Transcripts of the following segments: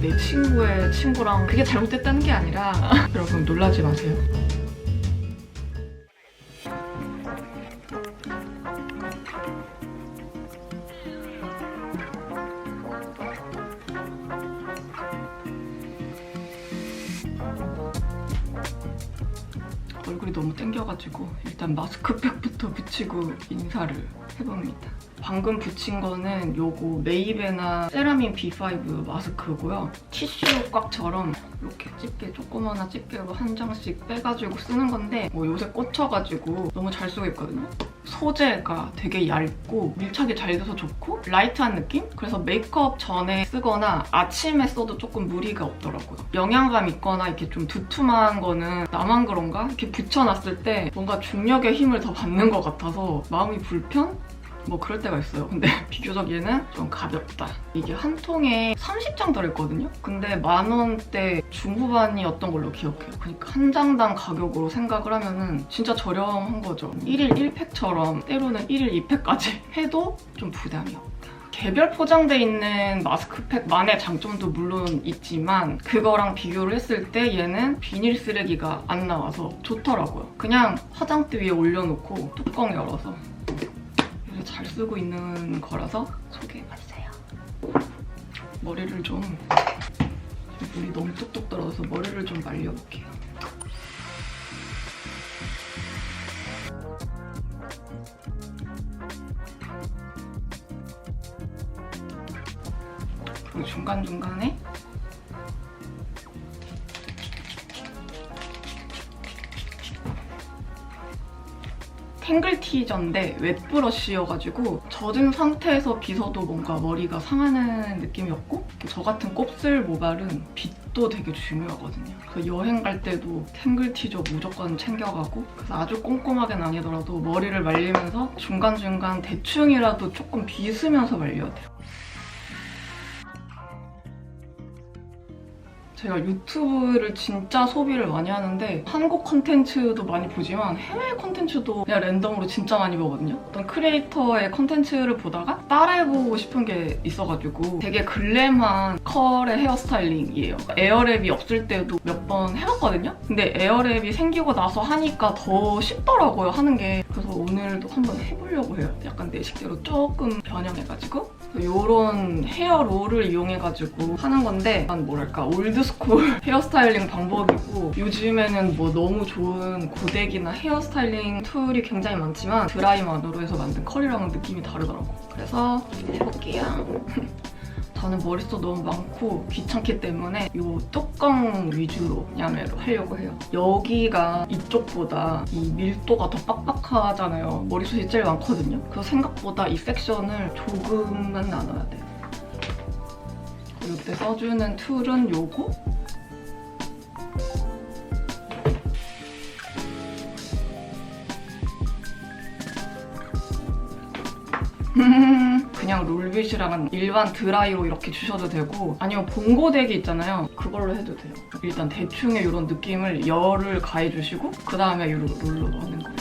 내 친구의 친구랑 그게 잘못됐다는 게 아니라 여러분 놀라지 마세요. 너무 땡겨가지고 일단 마스크팩부터 붙이고 인사를 해봅니다. 방금 붙인 거는 요거 메이베나 세라민 B5 마스크고요. 티슈 꽉처럼 이렇게 집게 조그마한 집게로 한 장씩 빼가지고 쓰는 건데 뭐 요새 꽂혀가지고 너무 잘 쓰고 있거든요. 소재가 되게 얇고 밀착이 잘 돼서 좋고 라이트한 느낌? 그래서 메이크업 전에 쓰거나 아침에 써도 조금 무리가 없더라고요. 영양감 있거나 이렇게 좀 두툼한 거는 나만 그런가? 이렇게 붙여놨을 때 뭔가 중력의 힘을 더 받는 것 같아서 마음이 불편? 뭐 그럴 때가 있어요. 근데 비교적 얘는 좀 가볍다. 이게 한 통에 30장 들어있거든요? 근데 만 원대 중후반이었던 걸로 기억해요. 그러니까 한 장당 가격으로 생각을 하면은 진짜 저렴한 거죠. 1일 1팩처럼 때로는 1일 2팩까지 해도 좀 부담이 없다. 개별 포장돼 있는 마스크팩만의 장점도 물론 있지만 그거랑 비교를 했을 때 얘는 비닐 쓰레기가 안 나와서 좋더라고요. 그냥 화장대 위에 올려놓고 뚜껑 열어서 잘 쓰고 있는 거라서 소개해봤어요. 머리를 좀 물이 너무 뚝뚝 떨어져서 머리를 좀 말려볼게요. 그리고 중간중간에 탱글티저인데 웻브러쉬여가지고 젖은 상태에서 빗어도 뭔가 머리가 상하는 느낌이 없고 저 같은 곱슬 모발은 빗도 되게 중요하거든요. 그래서 여행 갈 때도 탱글티저 무조건 챙겨가고 그래서 아주 꼼꼼하게는 아니더라도 머리를 말리면서 중간중간 대충이라도 조금 빗으면서 말려야 돼요. 제가 유튜브를 진짜 소비를 많이 하는데 한국 컨텐츠도 많이 보지만 해외 컨텐츠도 그냥 랜덤으로 진짜 많이 보거든요. 어떤 크리에이터의 컨텐츠를 보다가 따라해보고 싶은 게 있어가지고 되게 글램한 컬의 헤어스타일링이에요. 에어랩이 없을 때도 몇 번 해봤거든요. 근데 에어랩이 생기고 나서 하니까 더 쉽더라고요, 하는 게. 그래서 오늘도 한번 해보려고 해요. 약간 내 식대로 조금 변형해가지고 이런 헤어 롤을 이용해가지고 하는 건데 약간 뭐랄까 올드스쿨 헤어스타일링 방법이고 요즘에는 뭐 너무 좋은 고데기나 헤어스타일링 툴이 굉장히 많지만 드라이만으로 해서 만든 컬이랑은 느낌이 다르더라고. 그래서 해볼게요 저는 머릿속 너무 많고 귀찮기 때문에 이 뚜껑 위주로 야매로 하려고 해요. 여기가 이쪽보다 이 밀도가 더 빡빡하잖아요. 머리숱이 제일 많거든요. 그래서 생각보다 이 섹션을 조금만 나눠야 돼요. 이때 써주는 툴은 요거? 롤빗이랑 일반 드라이로 이렇게 주셔도 되고 아니면 봉고데기 있잖아요. 그걸로 해도 돼요. 일단 대충의 이런 느낌을 열을 가해주시고 그 다음에 이 롤로 하는 거예요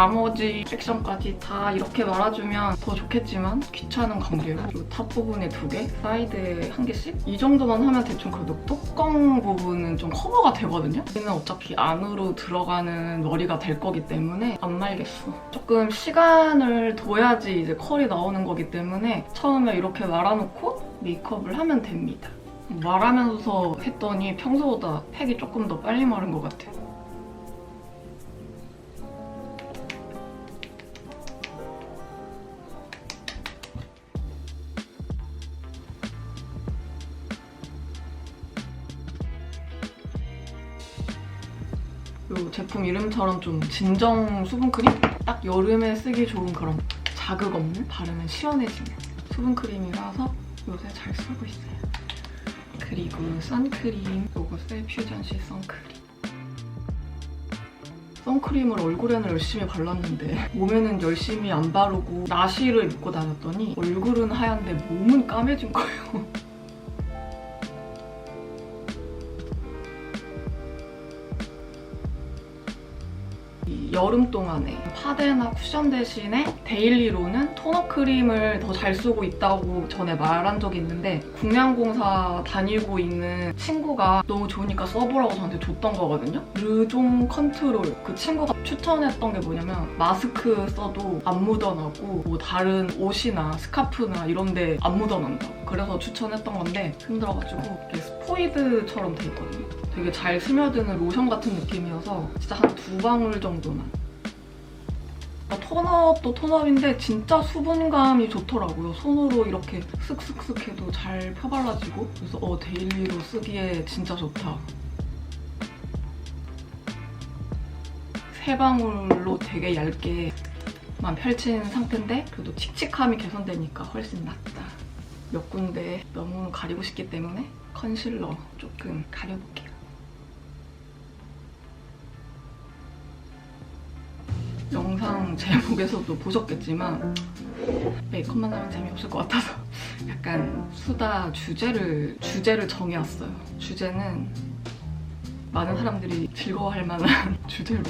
나머지 섹션까지 다 이렇게 말아주면 더 좋겠지만 귀찮은 관계로 이탑 부분에 두 개, 사이드에 한 개씩 이 정도만 하면 대충 그래도 뚜껑 부분은 좀 커버가 되거든요. 얘는 어차피 안으로 들어가는 머리가 될 거기 때문에 안 말겠어. 조금 시간을 둬야지 이제 컬이 나오는 거기 때문에 처음에 이렇게 말아놓고 메이크업을 하면 됩니다. 말하면서 했더니 평소보다 팩이 조금 더 빨리 마른 것 같아요. 요또 제품 이름처럼 좀 진정 수분크림? 딱 여름에 쓰기 좋은 그런 자극 없는 바르면 시원해지는 수분크림이라서 요새 잘 쓰고 있어요. 그리고 선크림, 요거 셀퓨전시 선크림. 선크림을 얼굴에는 열심히 발랐는데 몸에는 열심히 안 바르고 나시를 입고 다녔더니 얼굴은 하얀데 몸은 까매진 거예요. 여름 동안에 파데나 쿠션 대신에 데일리로는 토너 크림을 더 잘 쓰고 있다고 전에 말한 적이 있는데 국량공사 다니고 있는 친구가 너무 좋으니까 써보라고 저한테 줬던 거거든요. 르종 컨트롤 그 친구가 추천했던 게 뭐냐면 마스크 써도 안 묻어나고 뭐 다른 옷이나 스카프나 이런 데 안 묻어난다고 그래서 추천했던 건데 힘들어가지고 이렇게 스 포이드처럼 돼 있거든요. 되게 잘 스며드는 로션 같은 느낌이어서 진짜 한 두 방울 정도만. 톤업도 톤업인데 진짜 수분감이 좋더라고요. 손으로 이렇게 쓱쓱쓱 해도 잘 펴발라지고 그래서 어 데일리로 쓰기에 진짜 좋다. 세 방울로 되게 얇게만 펼친 상태인데 그래도 칙칙함이 개선되니까 훨씬 낫다. 몇 군데 너무 가리고 싶기 때문에 컨실러 조금 가려볼게요. 영상 제목에서도 보셨겠지만 메이크업만 하면 재미없을 것 같아서 약간 수다 주제를 주제를 정해왔어요. 주제는 많은 사람들이 즐거워할 만한 주제로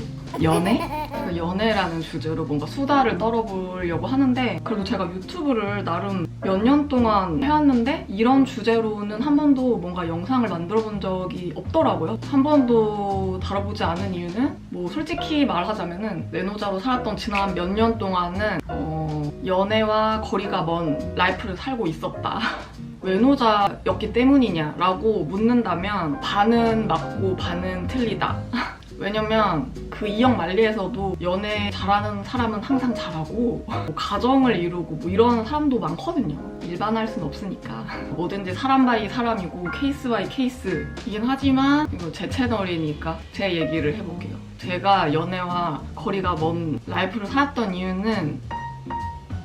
연애? 제가 연애라는 주제로 뭔가 수다를 떨어보려고 하는데 그래도 제가 유튜브를 나름 몇 년 동안 해왔는데 이런 주제로는 한 번도 뭔가 영상을 만들어 본 적이 없더라고요. 한 번도 다뤄보지 않은 이유는 뭐 솔직히 말하자면은 내노자로 살았던 지난 몇 년 동안은 어, 연애와 거리가 먼 라이프를 살고 있었다. 외노자였기 때문이냐라고 묻는다면 반은 맞고 반은 틀리다. 왜냐면 그 이영 만리에서도 연애 잘하는 사람은 항상 잘하고 뭐 가정을 이루고 뭐 이런 사람도 많거든요. 일반화할 순 없으니까 뭐든지 사람 바이 사람이고 케이스 바이 케이스이긴 하지만 이거 제 채널이니까 제 얘기를 해볼게요. 제가 연애와 거리가 먼 라이프를 살았던 이유는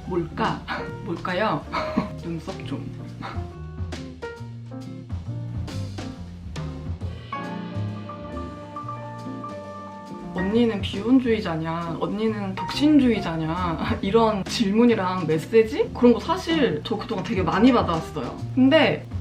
뭘까? 뭘까요? 눈썹 좀. 언니는 비혼주의자냐, 언니는 독신주의자냐, 이런 질문이랑 메시지? 그런 거 사실 저 그동안 되게 많이 받아왔어요. 근데, 음,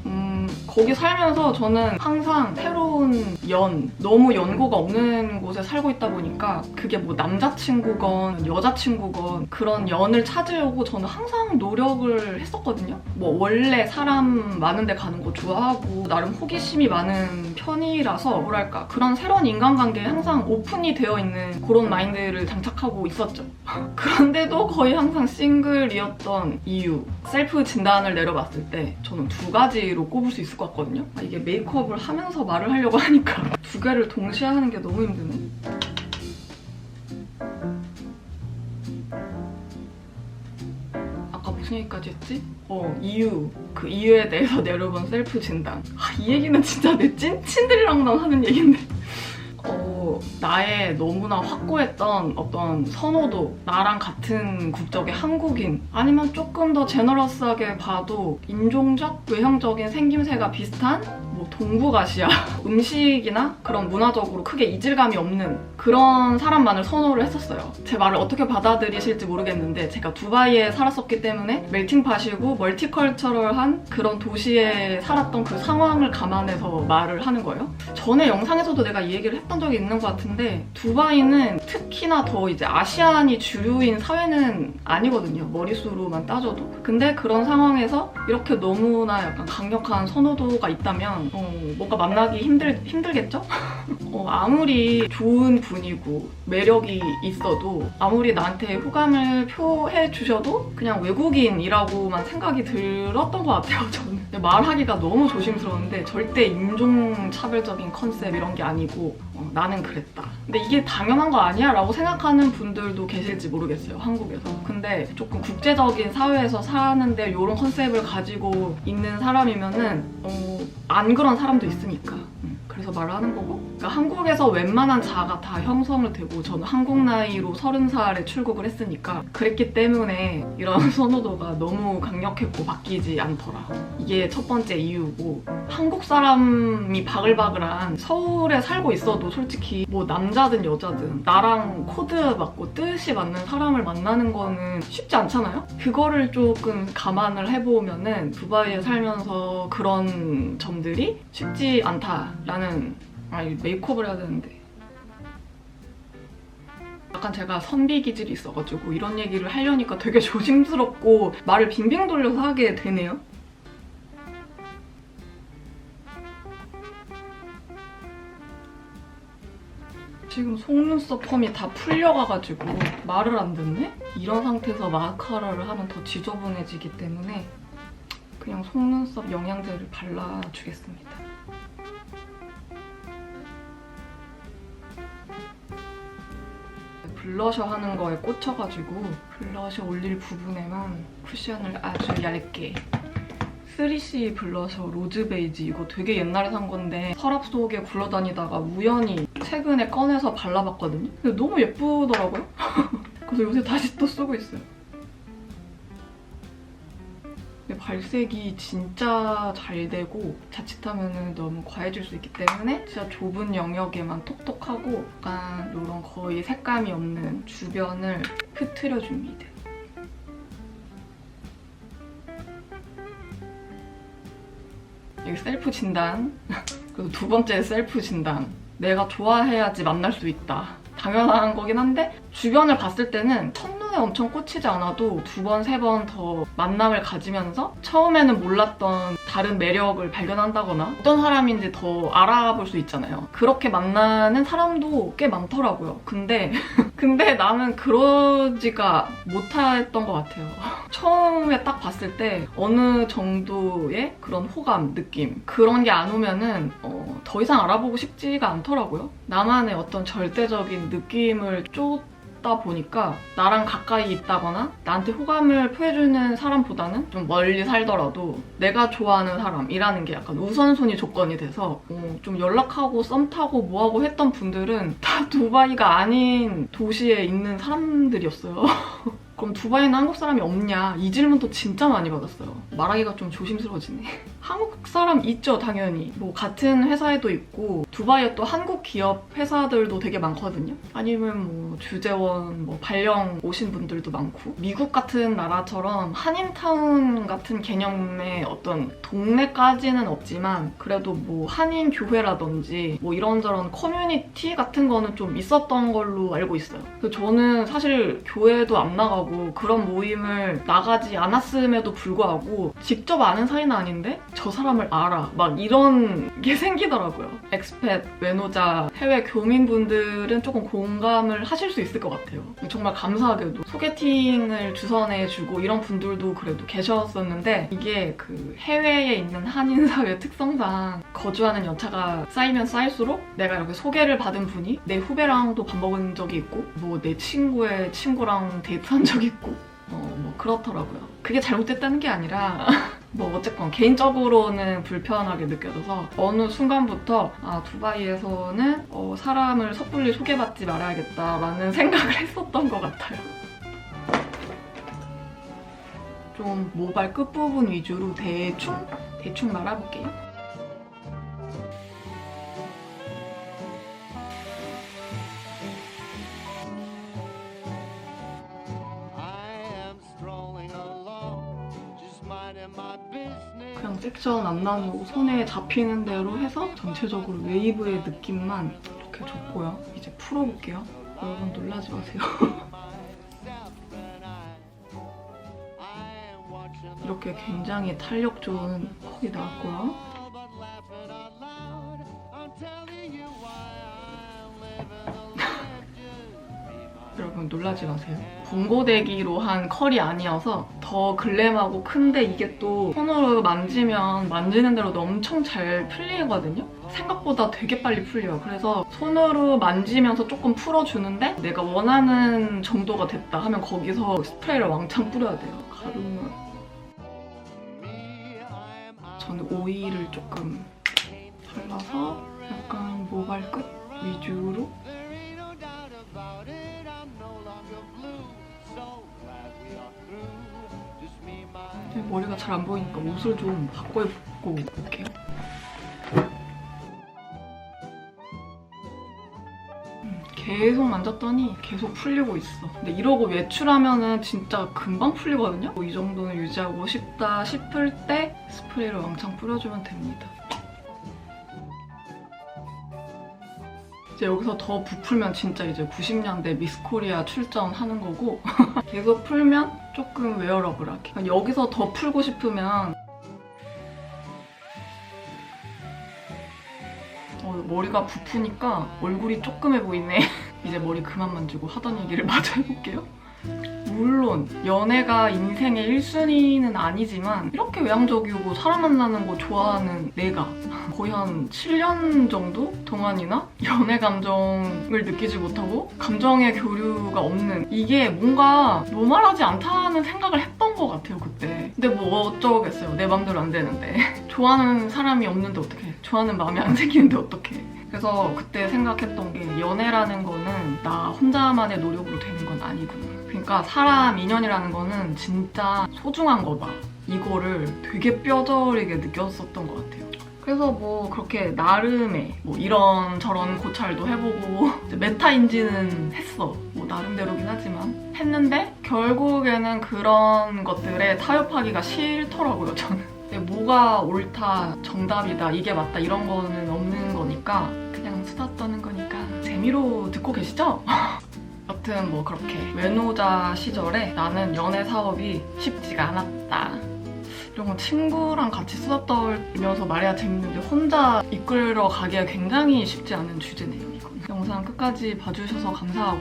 거기 살면서 저는 항상 새로운 연, 너무 연고가 없는 곳에 살고 있다 보니까 그게 뭐 남자친구건 여자친구건 그런 연을 찾으려고 저는 항상 노력을 했었거든요. 뭐 원래 사람 많은 데 가는 거 좋아하고 나름 호기심이 많은 편이라서 뭐랄까 그런 새로운 인간관계에 항상 오픈이 되어 있는 그런 마인드를 장착하고 있었죠. 그런데도 거의 항상 싱글이었던 이유 셀프 진단을 내려봤을 때 저는 두 가지로 꼽을 수 있을 것 같거든요. 아, 이게 메이크업을 하면서 말을 하려고 하니까 두 개를 동시에 하는 게 너무 힘드네. 아까 무슨 얘기까지 했지? 어, 이유. 그 이유에 대해서 내려본 셀프 진단. 아, 이 얘기는 진짜 내 찐친들이랑만 하는 얘기인데. 어, 나의 너무나 확고했던 어떤 선호도, 나랑 같은 국적의 한국인, 아니면 조금 더 제너러스하게 봐도 인종적, 외형적인 생김새가 비슷한 뭐 동북아시아 음식이나 그런 문화적으로 크게 이질감이 없는 그런 사람만을 선호를 했었어요. 제 말을 어떻게 받아들이실지 모르겠는데 제가 두바이에 살았었기 때문에 멜팅팟이고 멀티컬처럴한 그런 도시에 살았던 그 상황을 감안해서 말을 하는 거예요. 전에 영상에서도 내가 이 얘기를 했던 적이 있는 것 같은데 두바이는 특히나 더 이제 아시안이 주류인 사회는 아니거든요. 머릿수로만 따져도. 근데 그런 상황에서 이렇게 너무나 약간 강력한 선호도가 있다면 어, 뭔가 만나기 힘들, 힘들겠죠? 어, 아무리 좋은 분이고 매력이 있어도 아무리 나한테 호감을 표해 주셔도 그냥 외국인이라고만 생각이 들었던 것 같아요, 저는. 말하기가 너무 조심스러운데 절대 인종차별적인 컨셉 이런 게 아니고 어, 나는 그랬다. 근데 이게 당연한 거 아니야? 라고 생각하는 분들도 계실지 모르겠어요, 한국에서. 근데 조금 국제적인 사회에서 사는데 이런 컨셉을 가지고 있는 사람이면은 어, 안 그런 사람도 있으니까. 음, 그래서 말을 하는 거고? 그러니까 한국에서 웬만한 자가 다 형성을 되고 저는 한국 나이로 30살에 출국을 했으니까 그랬기 때문에 이런 선호도가 너무 강력했고 바뀌지 않더라. 이게 첫 번째 이유고. 한국 사람이 바글바글한 서울에 살고 있어도 솔직히 뭐 남자든 여자든 나랑 코드 맞고 뜻이 맞는 사람을 만나는 거는 쉽지 않잖아요? 그거를 조금 감안을 해보면은 두바이에 살면서 그런 점들이 쉽지 않다라는 아이 메이크업을 해야 되는데 약간 제가 선비 기질이 있어가지고 이런 얘기를 하려니까 되게 조심스럽고 말을 빙빙 돌려서 하게 되네요. 지금 속눈썹 펌이 다 풀려가가지고 말을 안 듣네? 이런 상태에서 마스카라를 하면 더 지저분해지기 때문에 그냥 속눈썹 영양제를 발라주겠습니다. 블러셔 하는 거에 꽂혀가지고 블러셔 올릴 부분에만 쿠션을 아주 얇게 3C 블러셔 로즈 베이지 이거 되게 옛날에 산 건데 서랍 속에 굴러다니다가 우연히 최근에 꺼내서 발라봤거든요. 근데 너무 예쁘더라고요. 그래서 요새 다시 또 쓰고 있어요. 발색이 진짜 잘 되고 자칫하면 너무 과해질 수 있기 때문에 진짜 좁은 영역에만 톡톡하고 약간 이런 거의 색감이 없는 주변을 흐트려줍니다. 여기 셀프 진단. 그리고 두 번째 셀프 진단. 내가 좋아해야지 만날 수 있다. 당연한 거긴 한데 주변을 봤을 때는 첫눈에 엄청 꽂히지 않아도 두 번, 세 번 더 만남을 가지면서 처음에는 몰랐던 다른 매력을 발견한다거나 어떤 사람인지 더 알아볼 수 있잖아요. 그렇게 만나는 사람도 꽤 많더라고요. 근데 근데 나는 그러지가 못했던 것 같아요. 처음에 딱 봤을 때 어느 정도의 그런 호감, 느낌 그런 게 안 오면은 어, 더 이상 알아보고 싶지가 않더라고요. 나만의 어떤 절대적인 느낌을 쫓 다 보니까 나랑 가까이 있다거나 나한테 호감을 표해주는 사람보다는 좀 멀리 살더라도 내가 좋아하는 사람이라는 게 약간 우선순위 조건이 돼서 어, 좀 연락하고 썸 타고 뭐하고 했던 분들은 다 두바이가 아닌 도시에 있는 사람들이었어요. 그럼 두바이는 한국 사람이 없냐? 이 질문도 진짜 많이 받았어요. 말하기가 좀 조심스러워지네. 한국 사람 있죠, 당연히. 뭐 같은 회사에도 있고 두바이에 또 한국 기업 회사들도 되게 많거든요. 아니면 뭐 주재원, 뭐 발령 오신 분들도 많고 미국 같은 나라처럼 한인타운 같은 개념의 어떤 동네까지는 없지만 그래도 뭐 한인 교회라든지 뭐 이런저런 커뮤니티 같은 거는 좀 있었던 걸로 알고 있어요. 그래서 저는 사실 교회도 안 나가고 그런 모임을 나가지 않았음에도 불구하고 직접 아는 사이는 아닌데 저 사람을 알아. 막 이런 게 생기더라고요. 엑스팻, 외노자, 해외 교민분들은 조금 공감을 하실 수 있을 것 같아요. 정말 감사하게도 소개팅을 주선해주고 이런 분들도 그래도 계셨었는데 이게 그 해외에 있는 한인 사회 특성상 거주하는 연차가 쌓이면 쌓일수록 내가 이렇게 소개를 받은 분이 내 후배랑도 밥 먹은 적이 있고 뭐 내 친구의 친구랑 데이트한 적이 있고 어, 뭐 그렇더라고요. 그게 잘못됐다는 게 아니라 뭐 어쨌건 개인적으로는 불편하게 느껴져서 어느 순간부터 아 두바이에서는 어, 사람을 섣불리 소개받지 말아야겠다라는 생각을 했었던 것 같아요. 좀 모발 끝부분 위주로 대충 대충 말아볼게요. 섹션 안 나누고 손에 잡히는 대로 해서 전체적으로 웨이브의 느낌만 이렇게 줬고요. 이제 풀어볼게요. 여러분 놀라지 마세요. 이렇게 굉장히 탄력 좋은 컬이 나왔고요. 여러분 놀라지 마세요. 봉고데기로 한 컬이 아니어서 더 글램하고 큰데 이게 또 손으로 만지면 만지는 대로 엄청 잘 풀리거든요. 생각보다 되게 빨리 풀려요. 그래서 손으로 만지면서 조금 풀어주는데 내가 원하는 정도가 됐다 하면 거기서 스프레이를 왕창 뿌려야 돼요. 가루는 저는 오일을 조금 발라서 약간 모발 끝 위주로 머리가 잘 안 보이니까 옷을 좀 바꿔 입고 올게요. 음, 계속 만졌더니 계속 풀리고 있어. 근데 이러고 외출하면은 진짜 금방 풀리거든요? 뭐이 정도는 유지하고 싶다 싶을 때 스프레이를 왕창 뿌려주면 됩니다. 이제 여기서 더 부풀면 진짜 이제 90년대 미스코리아 출전하는 거고 계속 풀면 조금 웨어러블하게 그러니까 여기서 더 풀고 싶으면 어, 머리가 부푸니까 얼굴이 조그매 보이네. 이제 머리 그만 만지고 하던 얘기를 마저 해볼게요. 물론 연애가 인생의 1순위는 아니지만 이렇게 외향적이고 사람 만나는 거 좋아하는 내가 거의 한 7년 정도 동안이나 연애 감정을 느끼지 못하고 감정의 교류가 없는 이게 뭔가 노멀하지 않다는 생각을 했던 것 같아요 그때. 근데 뭐 어쩌겠어요. 내 맘대로 안 되는데. 좋아하는 사람이 없는데 어떡해. 좋아하는 마음이 안 생기는데 어떡해. 그래서 그때 생각했던 게 연애라는 거는 나 혼자만의 노력으로 되는 건 아니구나. 그러니까 사람 인연이라는 거는 진짜 소중한 거다 이거를 되게 뼈저리게 느꼈었던 것 같아요 그래서 뭐 그렇게 나름의 뭐 이런 저런 고찰도 해보고 메타인지는 했어. 뭐 나름대로긴 하지만 했는데 결국에는 그런 것들에 타협하기가 싫더라고요 저는. 근데 뭐가 옳다, 정답이다, 이게 맞다 이런 거는 없는 거니까 그냥 수다 떠는 거니까 재미로 듣고 계시죠? 여튼 뭐 그렇게 외노자 시절에 나는 연애 사업이 쉽지가 않았다. 건 친구랑 같이 수다 떨면서 말해야 재밌는데 혼자 이끌어 가기가 굉장히 쉽지 않은 주제네요. 이건. 영상 끝까지 봐주셔서 감사하고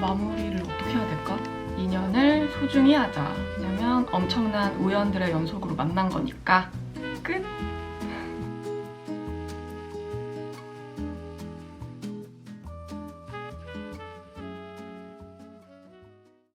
마무리를 어떻게 해야 될까? 인연을 소중히 하자. 왜냐면 엄청난 우연들의 연속으로 만난 거니까 끝!